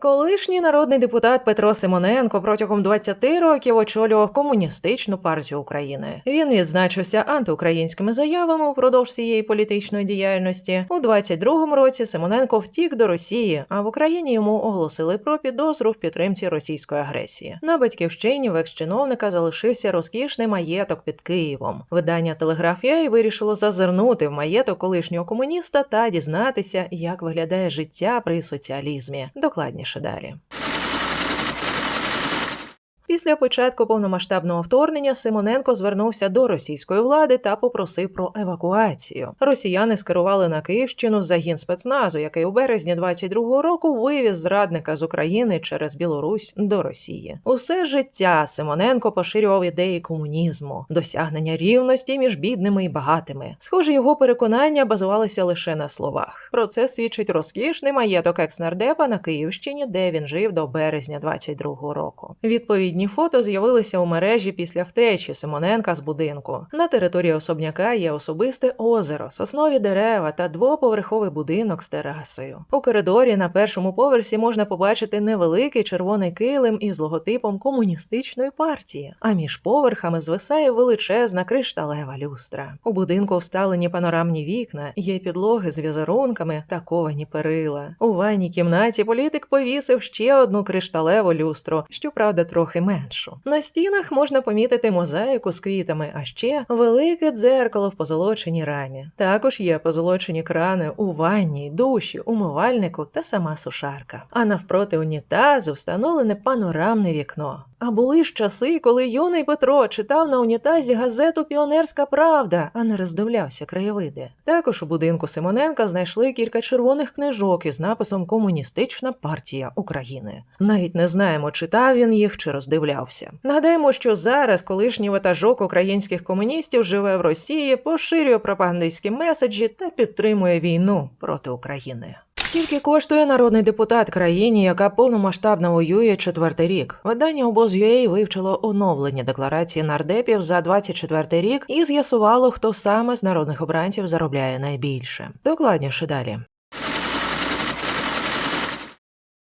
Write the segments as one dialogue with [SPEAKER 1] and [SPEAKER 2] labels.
[SPEAKER 1] Колишній народний депутат Петро Симоненко протягом 20 років очолював комуністичну партію України. Він відзначився антиукраїнськими заявами упродовж цієї політичної діяльності. У 22-му році Симоненко втік до Росії, а в Україні йому оголосили про підозру в підтримці російської агресії. На батьківщині в екс-чиновника залишився розкішний маєток під Києвом. Видання Телеграф.ua вирішило зазирнути в маєток колишнього комуніста та дізнатися, як виглядає життя при соціалізмі. Докладніше далі. Після початку повномасштабного вторгнення Симоненко звернувся до російської влади та попросив про евакуацію. Росіяни скерували на Київщину загін спецназу, який у березні 22-го року вивіз зрадника з України через Білорусь до Росії. Усе життя Симоненко поширював ідеї комунізму, досягнення рівності між бідними і багатими. Схоже, його переконання базувалися лише на словах. Про це свідчить розкішний маєток екснардепа на Київщині, де він жив до березня 22-го року. Відповідні фото з'явилися у мережі після втечі Симоненка з будинку. На території особняка є особисте озеро, соснові дерева та двоповерховий будинок з терасою. У коридорі на першому поверсі можна побачити невеликий червоний килим із логотипом комуністичної партії. А між поверхами звисає величезна кришталева люстра. У будинку вставлені панорамні вікна, є підлоги з візерунками та ковані перила. У ванній кімнаті політик повісив ще одну кришталеву люстру, щоправда, трохи меншу. На стінах можна помітити мозаїку з квітами, а ще велике дзеркало в позолоченій рамі. Також є позолочені крани у ванні, душі, умивальнику та сама сушарка. А навпроти унітазу встановлене панорамне вікно. А були ж часи, коли юний Петро читав на унітазі газету Піонерська Правда, а не роздивлявся краєвиди. Також у будинку Симоненка знайшли кілька червоних книжок із написом Комуністична партія України. Навіть не знаємо, читав він їх чи роздивлявся. Нагадаємо, що зараз колишній ватажок українських комуністів живе в Росії, поширює пропагандистські меседжі та підтримує війну проти України. Скільки коштує народний депутат країні, яка повномасштабно воює четвертий рік? Видання обоз.ua вивчило оновлення декларації нардепів за 24 рік і з'ясувало, хто саме з народних обранців заробляє найбільше. Докладніше далі.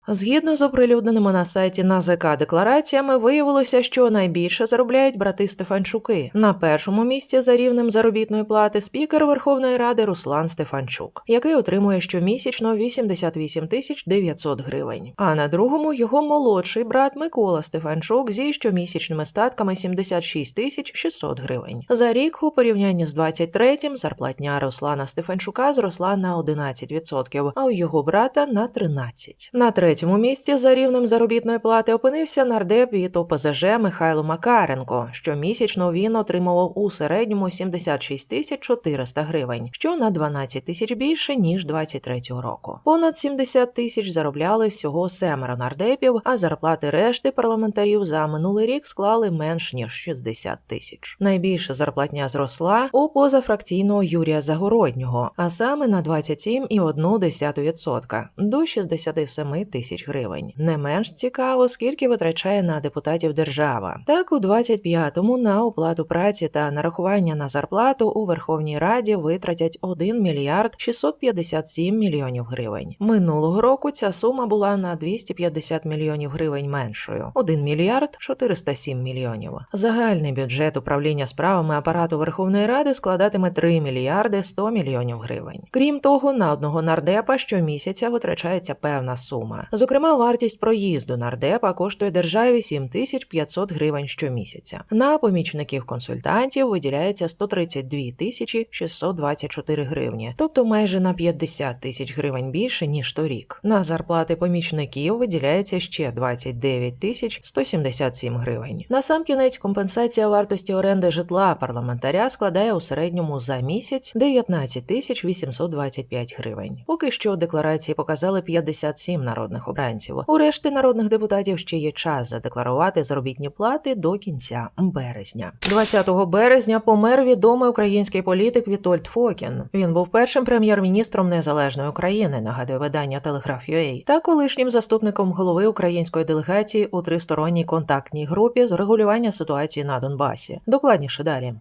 [SPEAKER 1] Згідно з оприлюдненими на сайті НАЗК деклараціями, виявилося, що найбільше заробляють брати Стефанчуки. На першому місці за рівнем заробітної плати спікер Верховної Ради Руслан Стефанчук, який отримує щомісячно 88 тисяч 900 гривень. А на другому його молодший брат Микола Стефанчук зі щомісячними статками 76 тисяч 600 гривень. За рік у порівнянні з 23-м зарплатня Руслана Стефанчука зросла на 11%, а у його брата на 13%. На третьому місці за рівнем заробітної плати опинився нардеп від ОПЗЖ Михайло Макаренко. Щомісячно він отримував у середньому 76 тисяч 400 гривень, що на 12 тисяч більше ніж 23-го року. Понад 70 тисяч заробляли всього семеро нардепів, а зарплати решти парламентарів за минулий рік склали менш ніж 60 тисяч. Найбільша зарплатня зросла у позафракційного Юрія Загороднього, а саме на 27,1% до 67 тисяч гривень. Не менш цікаво, скільки витрачає на депутатів держава. Так, у 25-му на оплату праці та нарахування на зарплату у Верховній Раді витратять 1 мільярд 657 мільйонів гривень. Минулого року ця сума була на 250 мільйонів гривень меншою 1 мільярд 407 мільйонів. Загальний бюджет управління справами апарату Верховної Ради складатиме 3 мільярди 100 мільйонів гривень. Крім того, на одного нардепа щомісяця витрачається певна сума. Зокрема, вартість проїзду нардепа коштує державі 7500 гривень щомісяця. На помічників консультантів виділяється 132 тисячі 624 гривні, тобто майже на 50 тисяч гривень більше ніж торік. На зарплати помічників виділяється ще 29 тисяч 177 гривень. Насамкінець компенсація вартості оренди житла парламентаря складає у середньому за місяць 19 тисяч 825 гривень. Поки що декларації показали 57 народних обранців. У решти народних депутатів ще є час задекларувати заробітні плати до кінця березня. 20 березня помер відомий український політик Вітольд Фокін. Він був першим прем'єр-міністром незалежної України, нагадує видання Телеграф.ua, та колишнім заступником голови української делегації у тристоронній контактній групі з регулювання ситуації на Донбасі. Докладніше далі.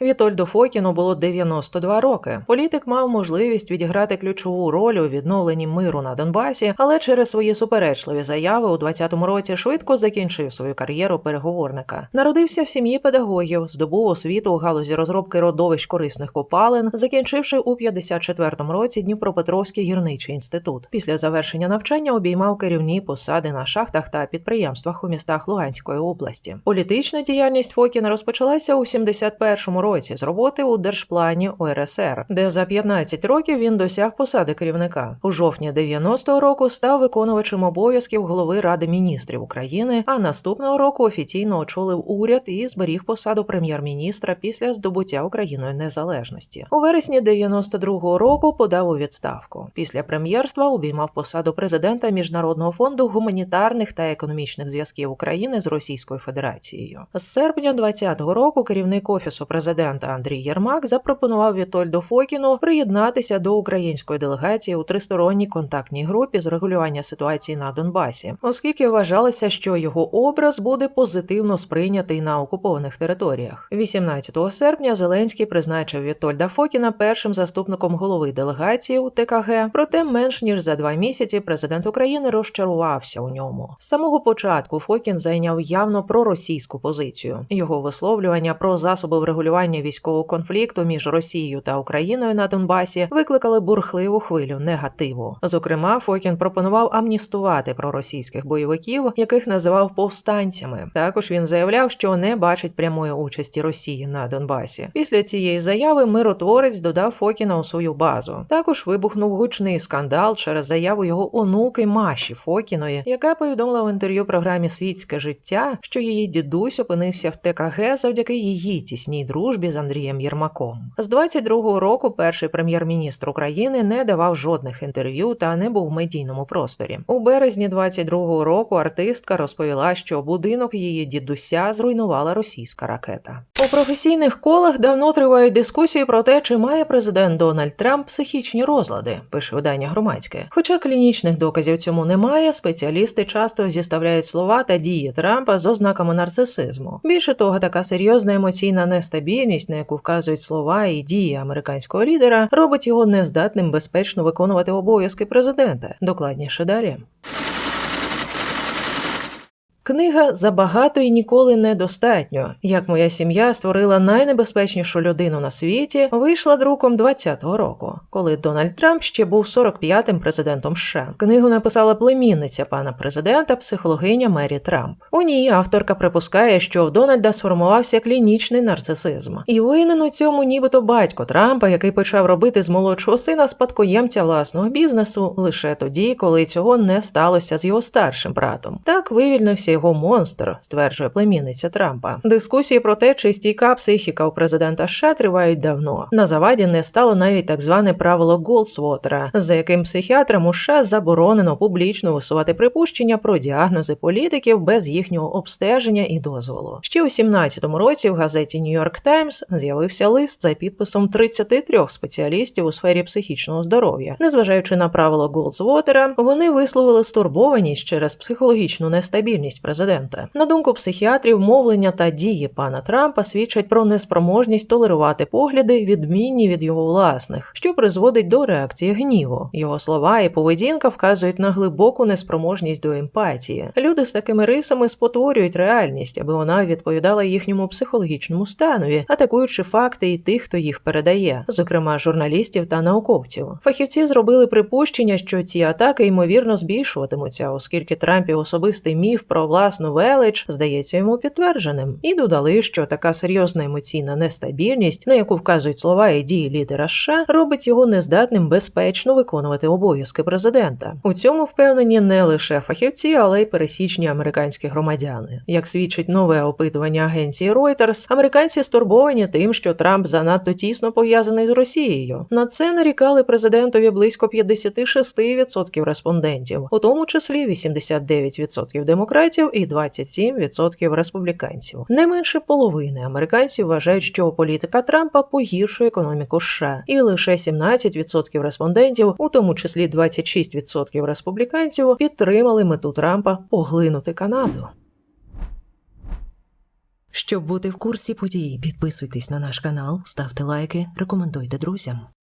[SPEAKER 1] Вітольду Фокіну було 92 роки. Політик мав можливість відіграти ключову роль у відновленні миру на Донбасі, але через свої суперечливі заяви у 20-му році швидко закінчив свою кар'єру переговорника. Народився в сім'ї педагогів, здобув освіту у галузі розробки родовищ корисних копалин, закінчивши у 54-му році Дніпропетровський гірничий інститут. Після завершення навчання обіймав керівні посади на шахтах та підприємствах у містах Луганської області. Політична діяльність Фокіна розпочалася у 71-му році з роботи у держплані УРСР, де за 15 років він досяг посади керівника. У жовтні 90-го року став виконувачем обов'язків голови Ради міністрів України, а наступного року офіційно очолив уряд і зберіг посаду прем'єр-міністра після здобуття Україною незалежності. У вересні 92-го року подав у відставку. Після прем'єрства обіймав посаду президента Міжнародного фонду гуманітарних та економічних зв'язків України з Російською Федерацією. З серпня 20-го року керівник офісу президента Андрій Єрмак запропонував Вітольду Фокіну приєднатися до української делегації у тристоронній контактній групі з регулювання ситуації на Донбасі, оскільки вважалося, що його образ буде позитивно сприйнятий на окупованих територіях. 18 серпня Зеленський призначив Вітольда Фокіна першим заступником голови делегації у ТКГ. Проте менш ніж за два місяці президент України розчарувався у ньому. З самого початку Фокін зайняв явно проросійську позицію. Його висловлювання про засоби врегулювання військового конфлікту між Росією та Україною на Донбасі викликали бурхливу хвилю негативу. Зокрема, Фокін пропонував амністувати проросійських бойовиків, яких називав повстанцями. Також він заявляв, що не бачить прямої участі Росії на Донбасі. Після цієї заяви миротворець додав Фокіна у свою базу. Також вибухнув гучний скандал через заяву його онуки Маші Фокіної, яка повідомила в інтерв'ю програмі Світське життя, що її дідусь опинився в ТКГ завдяки її тісній дружбі з Андрієм Єрмаком. З 22-го року перший прем'єр-міністр України не давав жодних інтерв'ю та не був в медійному просторі. У березні 22-го року артистка розповіла, що будинок її дідуся зруйнувала російська ракета. У професійних колах давно тривають дискусії про те, чи має президент Дональд Трамп психічні розлади, пише видання громадське. Хоча клінічних доказів цьому немає, спеціалісти часто зіставляють слова та дії Трампа з ознаками нарцисизму. Більше того, така серйозна емоційна нестабільність, на яку вказують слова і дії американського лідера, робить його нездатним безпечно виконувати обов'язки президента. Докладніше далі. Книга Забагато і ніколи недостатньо. Як моя сім'я створила найнебезпечнішу людину на світі, вийшла друком 20-го року, коли Дональд Трамп ще був 45-м президентом США. Книгу написала племінниця пана президента, психологиня Мері Трамп. У ній авторка припускає, що в Дональда сформувався клінічний нарцисизм, і винен у цьому, нібито батько Трампа, який почав робити з молодшого сина спадкоємця власного бізнесу лише тоді, коли цього не сталося з його старшим братом. Так вивільнився його монстр, стверджує племінниця Трампа. Дискусії про те, чи стійка психіка у президента США тривають давно. На заваді не стало навіть так зване правило Голдсвотера, за яким психіатрам у США заборонено публічно висувати припущення про діагнози політиків без їхнього обстеження і дозволу. Ще у 17-му році в газеті York Times з'явився лист за підписом 33 спеціалістів у сфері психічного здоров'я. Незважаючи на правило Голдсвотера, вони висловили стурбованість через психологічну нестабільність президента. На думку психіатрів, мовлення та дії пана Трампа свідчать про неспроможність толерувати погляди, відмінні від його власних, що призводить до реакції гніву. Його слова і поведінка вказують на глибоку неспроможність до емпатії. Люди з такими рисами спотворюють реальність, аби вона відповідала їхньому психологічному станові, атакуючи факти і тих, хто їх передає, зокрема журналістів та науковців. Фахівці зробили припущення, що ці атаки ймовірно збільшуватимуться, оскільки Трампів особистий міф про власну велич здається йому підтвердженим, і додали, що така серйозна емоційна нестабільність, на яку вказують слова і дії лідера США, робить його нездатним безпечно виконувати обов'язки президента. У цьому впевнені не лише фахівці, але й пересічні американські громадяни. Як свідчить нове опитування агенції Reuters, американці стурбовані тим, що Трамп занадто тісно пов'язаний з Росією. На це нарікали президентові близько 56% респондентів, у тому числі 89% демократів і 27% республіканців. Не менше половини американців вважають, що політика Трампа погіршує економіку США, і лише 17% респондентів, у тому числі 26% республіканців, підтримали мету Трампа поглинути Канаду. Щоб бути в курсі подій, підписуйтесь на наш канал, ставте лайки, рекомендуйте друзям.